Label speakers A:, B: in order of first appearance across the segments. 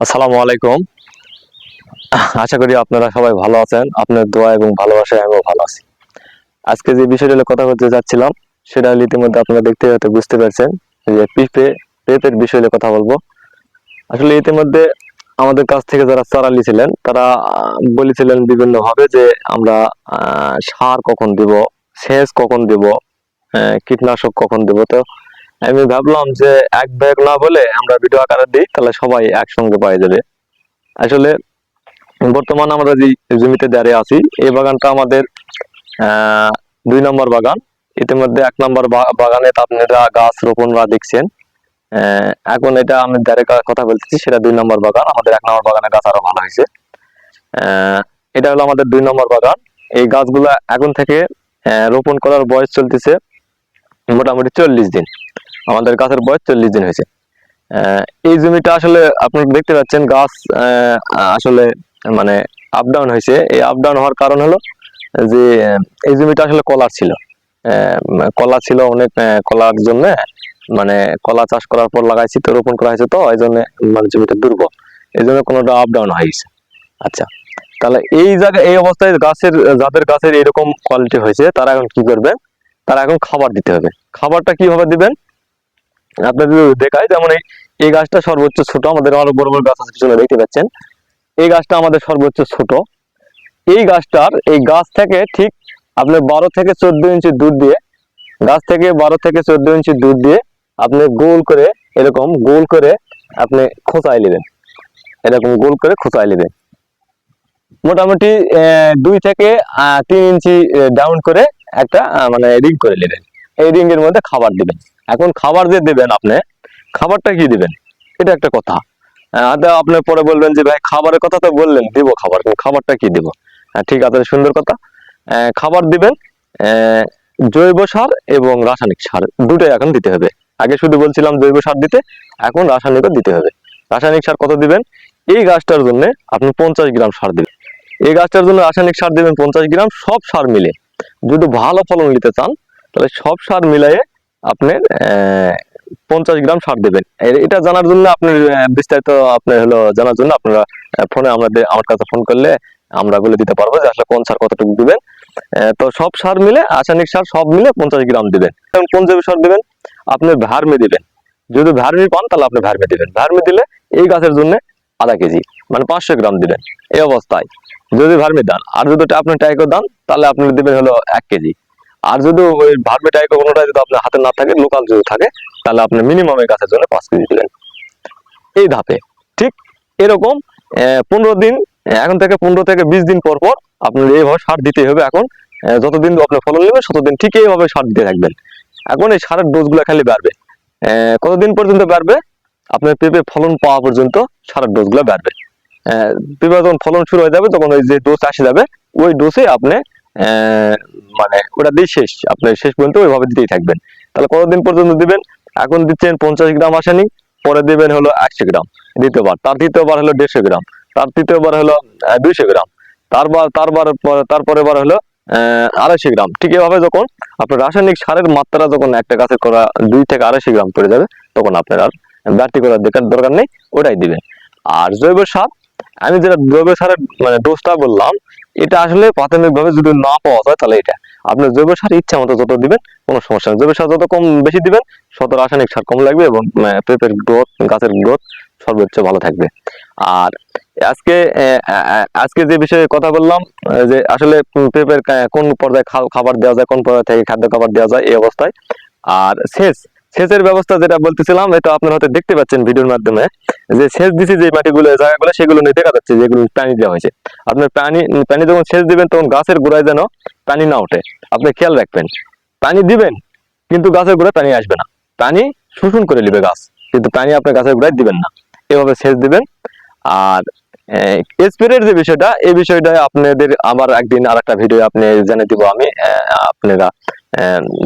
A: আসসালামু আলাইকুম। আশা করি আপনারা সবাই ভালো আছেন। আপনার দোয়া এবং ভালোবাসায় আমিও ভালো আছি। আজকে যে বিষয়টা কথা বলতে যাচ্ছিলাম সেটা ইতিমধ্যে আপনারা দেখতে হয়তো বুঝতে পারছেন যে পিপে পেঁপের বিষয় কথা বলব। আসলে ইতিমধ্যে আমাদের কাছ থেকে যারা চারা নিয়েছিলেন তারা বলেছিলেন বিভিন্ন ভাবে যে আমরা সার কখন দিব সেচ কখন দিব আহ, কীটনাশক কখন দিব। তো আমি ভাবলাম যে এক ব্যাগ না বলে আমরা ভিডিও আকারে দিই, তাহলে সবাই একসঙ্গে পাই যাবে। আসলে বর্তমানে আমরা যে জমিতে দাঁড়িয়ে আছি, এই বাগানটা আমাদের দুই নম্বর বাগান। ইতিমধ্যে এক নম্বর বাগানে আপনারা গাছ রোপণরা দেখছেন এখন এটা আমি দাঁড়িয়ে কা- কথা বলতেছি, সেটা দুই নম্বর বাগান, আমাদের এক নম্বর বাগানে গাছ আরও ভালো হয়েছে। এটা হলো আমাদের দুই নম্বর বাগান। এই গাছগুলো এখন থেকে রোপণ করার বয়স চলতেছে মোটামুটি চল্লিশ দিন। আমাদের গাছের বয়স চল্লিশ দিন হয়েছে। এই জমিটা আসলে আপনারা দেখতে পাচ্ছেন গাছ আসলে মানে আপ ডাউন হয়েছে। এই আপ ডাউন হওয়ার কারণ হলো যে, এই জমিটা আসলে কলার ছিল। কলা ছিল অনেক কলার জন্য। মানে কলা চাষ করার পর লাগাইছি, তো রোপণ করা হয়েছে তো, এই জন্য মানে জমিটা দুর্বল। এই জন্য কোনোটা আপ ডাউন হয়ে গেছে। আচ্ছা তাহলে এই জায়গায়, এই অবস্থায় গাছের, যাদের গাছের এরকম কোয়ালিটি হয়েছে, তারা এখন কি করবেন তারা এখন খাবার দিতে হবে। খাবারটা কীভাবে দিবেন? আপনাদের দেখায়, যেমন এই এই গাছটা সর্বোচ্চ ছোট, আমাদের আরও বড় বড় গাছ আছে দেখতে পাচ্ছেন। এই গাছটা আমাদের সর্বোচ্চ ছোট। এই গাছটার, এই গাছ থেকে ঠিক আপনি বারো থেকে চোদ্দ ইঞ্চি দুধ দিয়ে, গাছ থেকে বারো থেকে চোদ্দ ইঞ্চি দুধ দিয়ে আপনি গোল করে, এরকম গোল করে আপনি খোঁচাই নেবেন। এরকম গোল করে খোঁচাই নেবেন। মোটামুটি দুই থেকে তিন ইঞ্চি ডাউন করে একটা মানে রিং করে নেবেন। এই রিং এর মধ্যে খাবার দিবেন। এখন খাবার যে দেবেন আপনি, খাবারটা কি দিবেন? এটা একটা কথা। আপনি পরে বলবেন যে, ভাই, খাবারের কথা তো বললেন, দিব খাবার খাবারটা কি দিব? ঠিক আছে, সুন্দর কথা। খাবার দিবেন জৈব সার এবং রাসায়নিক সার, দুটোই এখন দিতে হবে। আগে শুধু বলছিলাম জৈব সার দিতে, এখন রাসায়নিকও দিতে হবে। রাসায়নিক সার কত দিবেন? এই গাছটার জন্য আপনি পঞ্চাশ গ্রাম সার দিবেন। এই গাছটার জন্য রাসায়নিক সার দিবেন পঞ্চাশ গ্রাম, সব সার মিলে। যদি ভালো ফলন নিতে চান তাহলে সব সার মিলাইয়ে আপনার পঞ্চাশ গ্রাম সার দেবেন। এটা জানার জন্য আপনার বিস্তারিত আপনার হলো জানার জন্য আপনারা ফোনে আমাদের, আমার কাছে ফোন করলে আমরা বলে দিতে পারব যে আসলে কোন সার কতটুকু দিবেন। তো সব সার মিলে, রাসায়নিক সার সব মিলে পঞ্চাশ গ্রাম দিবেন। কোন জৈব সার দিবেন? আপনি ভার্মি দিবেন। যদি ভার্মি পান তাহলে আপনি ভার্মি দিবেন। ভার্মি দিলে এই গাছের জন্য আধা কেজি মানে পাঁচশো গ্রাম দিবেন। এই অবস্থায় যদি ভার্মি দান। আর যদি আপনি টাইকো দান, তাহলে আপনি দিবেন হলো এক কেজি। আর যদি ওই ভার্মি টাইকো কোনোটা যদি আপনার হাতে না থাকে, লোকাল যদি থাকে, তাহলে আপনি মিনিমাম এই গাছের জন্য পাঁচ কেজি দিবেন এই ধাপে, ঠিক এরকম পনেরো দিন এখন থেকে পনেরো থেকে বিশ দিন পর পর আপনার এইভাবে সার দিতে হবে। এখন যতদিন আপনি ফলন নেবেন, ততদিন ঠিক এইভাবে সার দিতে থাকবেন। এখন এই সারের ডোজগুলো খালি বাড়বে। কতদিন পর্যন্ত বাড়বে? আপনার পেঁপে ফলন পাওয়া পর্যন্ত সারের ডোজগুলো বাড়বে। পেঁপে যখন ফলন শুরু হয়ে যাবে, তখন ওই যে ডোজ আসে যাবে, ওই ডোজে আপনি মানে ওটা দিয়ে শেষ। আপনি শেষ পর্যন্ত ওইভাবে দিতেই থাকবেন। তাহলে কতদিন পর্যন্ত দিবেন, এখন দিচ্ছেন পঞ্চাশ গ্রাম আসেনি, পরে দিবেন হলো একশো গ্রাম। দ্বিতীয়বার, তার তৃতীয়বার হলো দেড়শো গ্রাম, তার তৃতীয়বার হলো দুইশো গ্রাম, তারবার তারবার পরে- তারপরে বার হলো আড়াইশো গ্রাম। ঠিক এভাবে যখন আপনার রাসায়নিক সারের মাত্রা যখন একটা গাছের করা দুই থেকে আড়াইশো গ্রাম পড়ে যাবে, তখন আপনার আর বাড়তি করার দরকার দরকার নেই, ওটাই দিবেন। আর জৈব সার, আমি যেটা জৈব সারের মানে ডোজটা বললাম এটা আসলে প্রাথমিকভাবে যদি না পাওয়া যায় তাহলে এটা। আপনি জৈব সার ইচ্ছা মতো যত দিবেন, কোনো সমস্যা নেই। জৈব সার যত কম বেশি দিবেন তত রাসায়নিক সার কম লাগবে এবং পেঁপের গ্রোথ গাছের গ্রোথ সর্বোচ্চ ভালো থাকবে। আর আজকে আজকে যে বিষয়ে কথা বললাম যে আসলে পেঁপের কোন পর্যায়ে খাবার দেওয়া যায়, কোন পর্যায়ে থেকে খাদ্য খাবার দেওয়া যায় এই অবস্থায়। আর সেচ, সেচের ব্যবস্থা যেটা বলতেছিলাম, এটা আপনারা হয়তো দেখতে পাচ্ছেন ভিডিওর মাধ্যমে। যে সেচ দিছি যে মাটিগুলো, জায়গাগুলো, সেগুলো নিয়ে দেখা যাচ্ছে যেগুলো পানি দেওয়া হয়েছে। আপনার পানি পানি যখন সেচ দিবেন, তখন গাছের গোড়ায় যেন পানি না ওঠে। আপনি খেয়াল রাখবেন, পানি দিবেন, কিন্তু গাছের গোড়ায় পানি আসবে না। পানি শোষণ করে নেবে গাছ, কিন্তু পানি আপনার গাছের গোড়ায় দিবেন না। এভাবে সেচ দিবেন। আর স্প্রের যে বিষয়টা, এই বিষয়টা আপনাদের আবার একদিন আর একটা ভিডিও আপনি জেনে দিব আমি আপনারা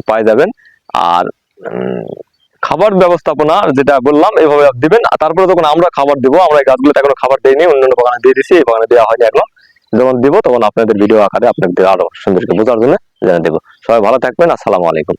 A: পাই যাবেন। আর খাবার ব্যবস্থাপনা, যেটা বললাম, এভাবে দিবেন। তারপরে যখন আমরা খাবার দিব, আমরা এই গাছগুলোতে এখনও খাবার দিইনি, অন্যান্য বাগানে দিয়ে দিছি, এই বাগানে দেওয়া হয়নি এখনও। যখন দিব, তখন আপনাদের ভিডিও আকারে আপনাদের আরও সুন্দরকে বোঝার জন্য জানিয়ে দেবো। সবাই ভালো থাকবেন, আসসালামু আলাইকুম।